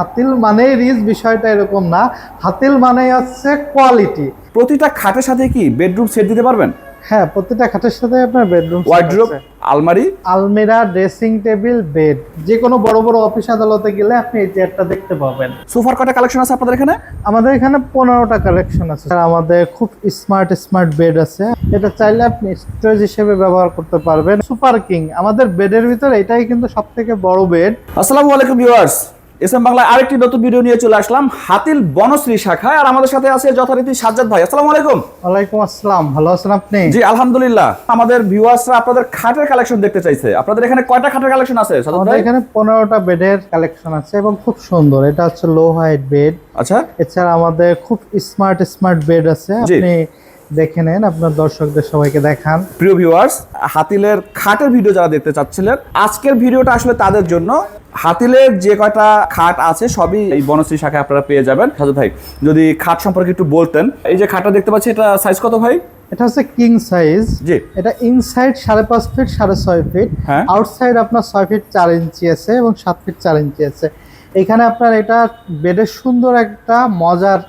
হাতিল মানে রিচ বিষয়টা এরকম না। হাতিল মানে হচ্ছে কোয়ালিটি প্রতিটা খাটের সাথে কি বেডরুম সেট দিতে পারবেন? হ্যাঁ প্রতিটা খাটের সাথে আপনার বেডরুম ওয়ার্ড্রোপ আলমারি? আলমিরা ড্রেসিং টেবিল বেড যে কোনো বড় বড় অফিস আদালতে গেলে আপনি এই চেয়ারটা দেখতে পাবেন। সোফার কটা কালেকশন আছে আপনাদের এখানে? আমাদের এখানে পনেরোটা কালেকশন আছে। আর আমাদের খুব স্মার্ট স্মার্ট বেড আছে। এটা চাইলে আপনি স্টোরেজ হিসেবে ব্যবহার করতে পারবেন। সুপার কিং আমাদের বেডের ভিতর এটাই কিন্তু সব থেকে বড় বেড আসসালামু আলাইকুম ভিউয়ার্স এস এম বাংলায় আরেকটি নতুন ভিডিও নিয়ে চলে আসলাম হাতিল বনশ্রী শাখায় আর আমাদের সাথে আছে যথারীতি সাজ্জাদ ভাই। আসসালামু আলাইকুম। ওয়ালাইকুম আসসালাম। ভালো আছেন আপনি? জি আলহামদুলিল্লাহ। আমাদের ভিউয়ার্সরা আপনাদের খাটের কালেকশন দেখতে চাইছে। আপনাদের এখানে কয়টা খাটের কালেকশন আছে সাজ্জাদ ভাই? এখানে পনেরোটা বেডের কালেকশন আছে এবং খুব সুন্দর। এটা হচ্ছে লো হাইট বেড আচ্ছা। এছাড়া আমাদের খুব স্মার্ট স্মার্ট বেড আছে। আপনি দেখে নেন আপনার দর্শকদের সবাইকে দেখান। প্রিয় ভিউয়ার্স হাতিলের খাটের ভিডিও যারা দেখতে চাচ্ছিলেন আজকের ভিডিওটা আসলে তাদের জন্য। হাতিলের যে কয়টা খাট আছে সবই এই বনশ্রী শাখায় আপনারা পেয়ে যাবেন। সাজু ভাই যদি খাট সম্পর্কে একটু বলতেন এই যে খাটটা দেখতে পাচ্ছি এটা সাইজ কত ভাই? এটা হচ্ছে কিং সাইজ জি। এটা ইনসাইড সাড়ে পাঁচ ফিট সাড়ে ছয় ফিট হ্যাঁ। আউটসাইড আপনার ছয় ফিট চার ইঞ্চি আছে এবং সাত ফিট চার ইঞ্চি আছে। এখানে আপনার এটা বেডের সুন্দর একটা মজার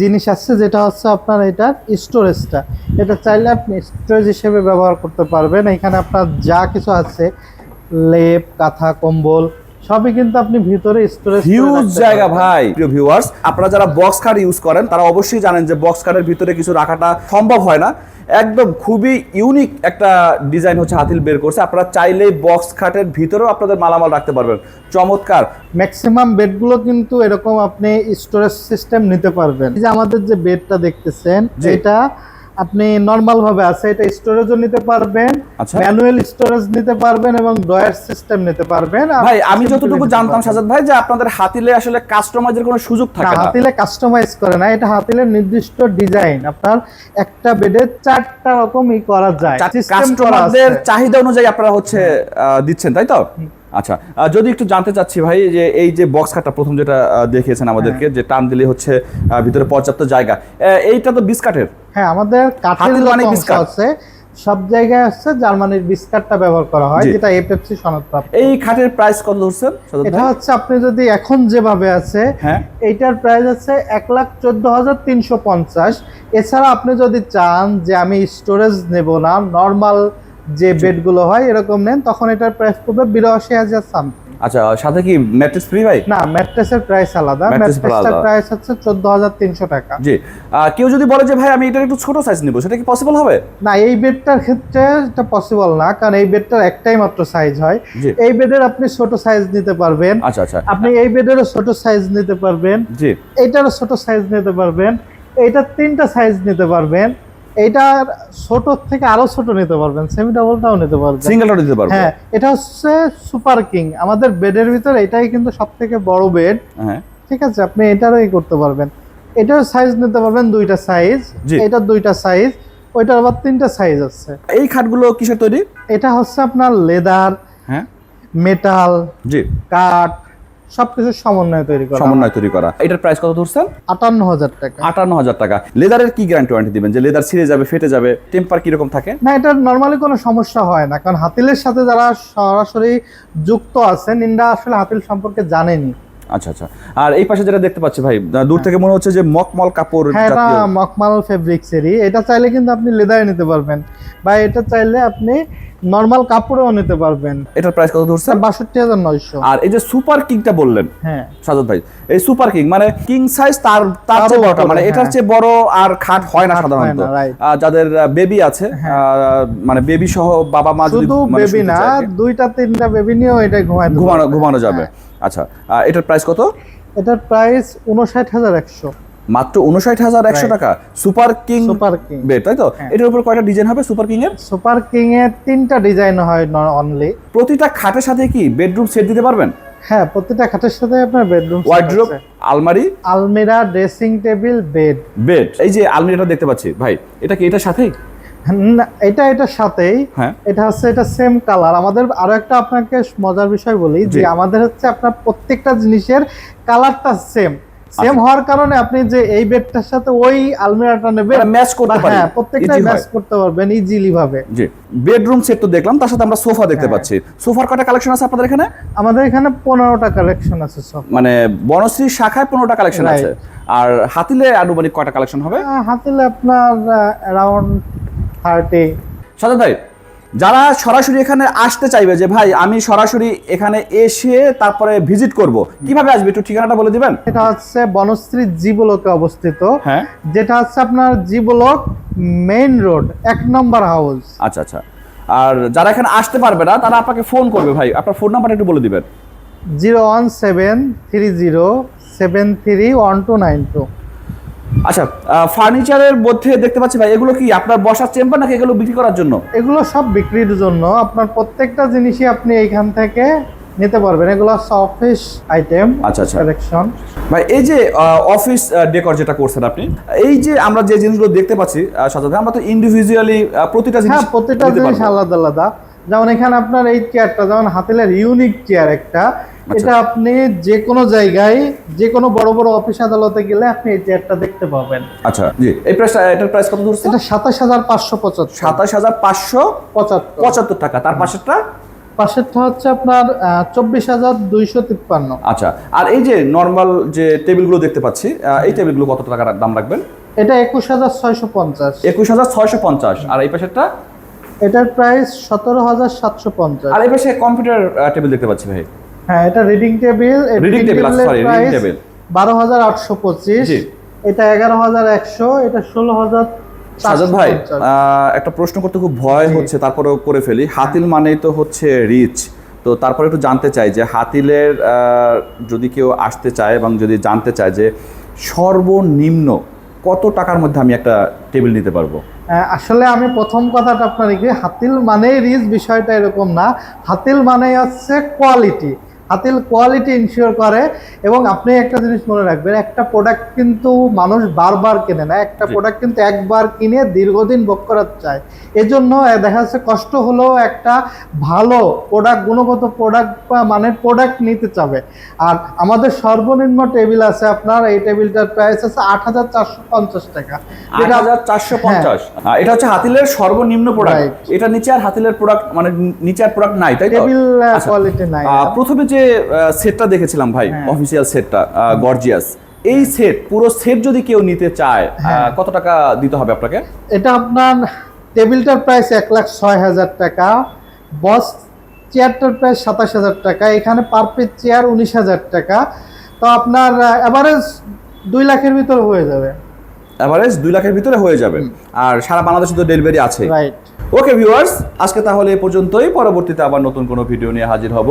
জিনিস আছে যেটা হচ্ছে আপনার এটার স্টোরেজটা। এটা চাইলে আপনি স্টোরেজ হিসেবে ব্যবহার করতে পারবেন। এখানে আপনার যা কিছু আছে, লেপ, কাঁথা, কম্বল সবই কিন্তু আপনি ভিতরে স্টোরেজ হিউজ জায়গা ভাই প্রিয় ভিউয়ার্স আপনারা যারা বক্স কার্ড ইউজ করেন তারা অবশ্যই জানেন যে বক্স কার্ডের ভিতরে কিছু রাখাটা সম্ভব হয় না। একদম খুবই ইউনিক একটা ডিজাইন হচ্ছে হাতিল বের করছে। আপনারা চাইলেই বক্স খাটের ভিতরেও আপনাদের মালামাল রাখতে পারবেন। চমৎকার। ম্যাক্সিমাম বেডগুলো কিন্তু এরকম আপনি স্টোরেজ সিস্টেম নিতে পারবেন। যে আমাদের যে বেডটা দেখতেছেন। এটা আপনি নর্মাল ভাবে আছে এটা স্টোরেজও নিতে পারবেন আচ্ছা। ম্যানুয়াল স্টোরেজ নিতে পারবেন এবং ড্রয়ার সিস্টেম নিতে পারবেন। ভাই আমি যতটুকু জানতাম। সাজাদ ভাই যে আপনাদের হাতিলে আসলে কাস্টমাইজের কোনো সুযোগ থাকে না হাতিলে কাস্টমাইজ করে না এটা হাতিলের নির্দিষ্ট ডিজাইন আপনার একটা বেডে চারটা রকমই করা যায় কাস্টমারদের চাহিদা অনুযায়ী আপনারা হচ্ছে দিচ্ছেন তাই তো? আচ্ছা যদি একটু জানতে চাচ্ছি ভাই যে এই যে বক্স খাটটা প্রথম যেটা দেখিয়েছেন আমাদেরকে হ্যাঁ। যে টান দিলে হচ্ছে ভিতরে পর্যাপ্ত জায়গা। এইটা তো বিস্কাটের। হ্যাঁ আমাদের কাঠের মানে বিস্কাট। আছে। সব জায়গায় হচ্ছে জার্মানির বিস্কাটটা ব্যবহার করা হয়। যেটা এপেপসি সনদপ্রাপ্ত। এই খাটের প্রাইস কত সাজাদ এটা হচ্ছে আপনি যদি এখন যেভাবে আছে হ্যাঁ। এইটার প্রাইস আছে এক লাখ চোদ্দ হাজার তিনশো পঞ্চাশ। এছাড়া আপনি যদি চান যে আমি স্টোরেজ নেব না নর্মাল যে বেডগুলো হয় এরকম নেন তখন এটার প্রাইস পড়বে বিরাশি হাজার সামথিং আচ্ছা সাথে কি ম্যাট্রেস ফ্রি ভাই? না ম্যাট্রেসের প্রাইস আলাদা। ম্যাট্রেসের প্রাইস হচ্ছে চোদ্দ হাজার তিনশো টাকা। জি কেউ যদি বলে যে ভাই আমি এটার একটু ছোট সাইজ নিব সেটা কি পসিবল হবে? না এই বেডটার ক্ষেত্রে এটা পসিবল না কারণ এই বেডটার একটাই মাত্র সাইজ হয়। এই বেডের আপনি ছোট সাইজ নিতে পারবেন। আচ্ছা আচ্ছা। আপনি এই বেডেরও ছোট সাইজ নিতে পারবেন। জি। এইটারও ছোট সাইজ নিতে পারবেন। এইটার তিনটা সাইজ নিতে পারবেন। এইটার ছোট থেকে আরও ছোট নিতে পারবেন সেমি ডাবলটাও নিতে পারবেন। সিঙ্গেলটা দিতে পারব। হ্যাঁ এটা হচ্ছে সুপার কিং আমাদের বেডের ভিতর এটাই কিন্তু সব থেকে বড় বেড। হ্যাঁ। ঠিক আছে আপনি এটারও ই করতে পারবেন। এটার সাইজ নিতে পারবেন দুইটা সাইজ জি। এটার দুইটা সাইজ ওইটার আবার তিনটা সাইজ আছে। এই খাটগুলো কিসের তৈরি? এটা হচ্ছে আপনার লেদার হ্যাঁ। মেটাল জি। কাঠ সবকিছুর সমন্বয়ে তৈরি করা। সমন্বয় তৈরি করা। এটার প্রাইস কত ধরছেন? আটান্ন হাজার টাকা। আটান্ন হাজার টাকা। লেদারের কি গ্যারান্টি ওয়ারেন্টি দিবেন? যে লেদার ছিঁড়ে যাবে ফেটে যাবে টেম্পার কীরকম থাকে? না এটা নর্মালি কোনো সমস্যা হয় না। কারণ হাতিলের সাথে যারা সরাসরি যুক্ত আছেন ইন্ডা আসলে হাতিল সম্পর্কে জানেনি। আচ্ছা আচ্ছা। আর এই পাশে যেটা দেখতে পাচ্ছি ভাই দূর থেকে মনে হচ্ছে যে মকমল কাপড় হ্যাঁ জাতীয়। ফেব্রিক্সেরই এটা চাইলে কিন্তু আপনি লেদারে নিতে পারবেন। বা এটা চাইলে আপনি নর্মাল কাপড়েও নিতে পারবেন। এটার প্রাইস কত ধরছেন? বাষট্টি হাজার নয়শো। আর এই যে সুপার কিংটা বললেন হ্যাঁ। সাজাদ ভাই এই সুপার কিং মানে কিং সাইজ তার তার চেয়ে বড় বড়, মানে হ্যাঁ। এটার চেয়ে বড় আর খাট হয় না হয় সাধারণত। না, যাদের বেবি আছে আহ, মানে বেবি সহ বাবা মা শুধু মানে বেবি না আর কি, দুইটা তিনটা বেবি নিয়েও এটা ঘুমায় ঘুমানো ঘুমানো যাবে। আচ্ছা এটার প্রাইস কত? এটার প্রাইস উনষাট হাজার একশো। মাত্র উনষাট হাজার একশো টাকা। Super king super king bed তাই তো? হ্যাঁ। এটার উপর কয়টা ডিজাইন হবে? সুপার কিং এর? সুপার কিং এর তিনটা ডিজাইন হয় অনলি প্রতিটা খাটের সাথে কি বেডরুম সেট দিতে পারবেন? হ্যাঁ প্রতিটা খাটের সাথে আপনার বেডরুম ওয়ার্ড্রোপ আলমারি? আলমিরা ড্রেসিং টেবিল বেড বেড এই যে আলমিরাটা দেখতে পাচ্ছি। ভাই এটা কি এটার সাথেই? এটা এটার সাথেই। হ্যাঁ। এটা হচ্ছে এটা সেম কালার আমাদের আরও একটা আপনাকে মজার বিষয় বলি যে আমাদের হচ্ছে আপনার প্রত্যেকটা জিনিসের কালারটা সেম সেম হওয়ার কারণে আপনি যে এই বেডটার সাথে ওই আলমিরাটা নেবেন ম্যাচ করতে বা হ্যাঁ প্রত্যেকটাই Easy ম্যাচ করতে পারবেন ইজিলি ভাবে। জি। বেডরুম সেট তো দেখলাম তার সাথে আমরা সোফা দেখতে হ্যাঁ। পাচ্ছি। সোফার কয়টা কালেকশন আছে আপনাদের এখানে? আমাদের এখানে পনেরোটা কালেকশন আছে সব মানে বনশ্রী শাখায় পনেরোটা কালেকশন আছে। আর হাতিলে আনুমানিক কয়টা কালেকশন হবে? হাতিলে আপনার অ্যারাউন্ড থার্টি সাজাদ ভাই যারা সরাসরি এখানে আসতে চাইবে যে ভাই আমি সরাসরি এখানে এসে তারপরে ভিজিট করব। কীভাবে আসবে একটু ঠিকানাটা বলে দিবেন? এটা হচ্ছে বনশ্রী জীবলোকে অবস্থিত। হ্যাঁ। যেটা হচ্ছে আপনার জীবলোক মেইন রোড এক নম্বর হাউস। আচ্ছা আচ্ছা। আর যারা এখানে আসতে পারবে না তারা আপনাকে ফোন করবে ভাই। আপনার ফোন নাম্বারটা একটু বলে দিবেন। Zero one seven three zero seven three one two nine two. আচ্ছা ফার্নিচারের মধ্যে দেখতে পাচ্ছি ভাই এগুলো কি আপনার বসার চেম্বার নাকি এগুলো বিক্রি করার জন্য? এগুলো সব বিক্রির জন্য। আপনার প্রত্যেকটা জিনিসই আপনি এইখান থেকে নিতে পারবেন। এগুলো অফিস আইটেম আচ্ছা, আচ্ছা। কালেকশন ভাই এই যে অফিস ডেকর যেটা করছেন আপনি এই যে আমরা যে জিনিসগুলো দেখতে পাচ্ছি সাজাদ আমরা তো ইন্ডিভিজুয়ালি প্রতিটা জিনিস হ্যাঁ প্রত্যেকটা জিনিস আলাদা আলাদা। যেমন এখানে আপনার এই চেয়ারটা যেমন হাতিলের ইউনিক চেয়ার একটা আচ্ছা। এটা আপনি যে কোনো জায়গায় যে কোনো বড় বড় অফিস আদালতে গেলে আপনি এই চেয়ারটা দেখতে পাবেন। আচ্ছা জি। এই প্রাইস এটার প্রাইস কত ধরছে? এটা সাতাশ হাজার পাঁচশো পঁচাত্তর। সাতাশ হাজার পাঁচশো পঁচাত্তর। পঁচাত্তর টাকা। তার পাশেরটা? পাশেরটা হচ্ছে আপনার চব্বিশ হাজার দুইশো তিপ্পান্ন। আচ্ছা আর এই যে নর্মাল যে টেবিলগুলো দেখতে পাচ্ছি এই টেবিলগুলো কত টাকা দাম রাখবেন? এটা একুশ হাজার ছয়শো পঞ্চাশ। একুশ হাজার ছয়শো পঞ্চাশ। আর এই পাশেরটা? এটার প্রাইস সতেরো হাজার সাতশো পঞ্চাশ। আর এই পাশে কম্পিউটার টেবিল দেখতে পাচ্ছি ভাই। হ্যাঁ এটা রিডিং টেবিল রিডিং আচ্ছা, sorry, reading table। বারো হাজার আটশো পঁচিশ জি। এটা এগারো হাজার একশো এটা ষোলো হাজার সাজাদ ভাই একটা প্রশ্ন করতে খুব ভয় হচ্ছে তারপরেও করে ফেলি। হাতিল মানেই তো হচ্ছে রিচ তো তারপরে একটু জানতে চাই যে হাতিলের যদি কেউ আসতে চায় এবং যদি জানতে চায় যে সর্বনিম্ন কত টাকার মধ্যে আমি একটা টেবিল নিতে পারব? আসলে আমি প্রথম কথাটা আপনার কি হাতিল মানেই রিচ বিষয়টা এরকম না। হাতিল মানেই হচ্ছে কোয়ালিটি হাতিল কোয়ালিটি ইনশিওর করে এবং আপনি একটা জিনিস মনে রাখবেন একটা প্রোডাক্ট কিন্তু মানুষ বারবার কেনে না একটা প্রোডাক্ট কিন্তু একবার কিনে দীর্ঘদিন ভোগ করার চায়। এজন্য দেখা যাচ্ছে কষ্ট হলেও একটা ভালো প্রোডাক্ট গুণগত প্রোডাক্ট বা মানের প্রোডাক্ট নিতে চাবে। আর আমাদের সর্বনিম্ন টেবিল আছে আপনার এই টেবিলটার প্রাইস আছে আট হাজার চারশো পঞ্চাশ টাকা। আট হাজার চারশো পঞ্চাশ। এটা হচ্ছে হাতিলের সর্বনিম্ন প্রোডাক্ট এটা নিচে আর হাতিলের প্রোডাক্ট মানে নিচে আর প্রোডাক্ট নাই তাই টেবিল আচ্ছা। কোয়ালিটি নাই। প্রথমে যে সেটটা দেখেছিলাম ভাই হ্যাঁ। অফিসিয়াল সেটটা গর্জিয়াস এই সেট পুরো সেট যদি কেউ নিতে চায় হ্যাঁ। কত টাকা দিতে হবে আপনাকে? এটা আপনার টেবিলটার প্রাইস এক লাখ ছয় হাজার টাকা বস চেয়ারটার প্রাইস সাতাশ হাজার টাকা এখানে পার পিস চেয়ার উনিশ হাজার টাকা। তো আপনার অ্যাভারেজ দুই লাখের ভিতরে হয়ে যাবে। অ্যাভারেজ দুই লাখের ভিতরে হয়ে যাবে। আর সারা বাংলাদেশে তো ডেলিভারি আছে। রাইট ওকে ভিউয়ার্স আজকে তাহলে এ পর্যন্তই। পরবর্তীতে আবার নতুন কোনো ভিডিও নিয়ে হাজির হব।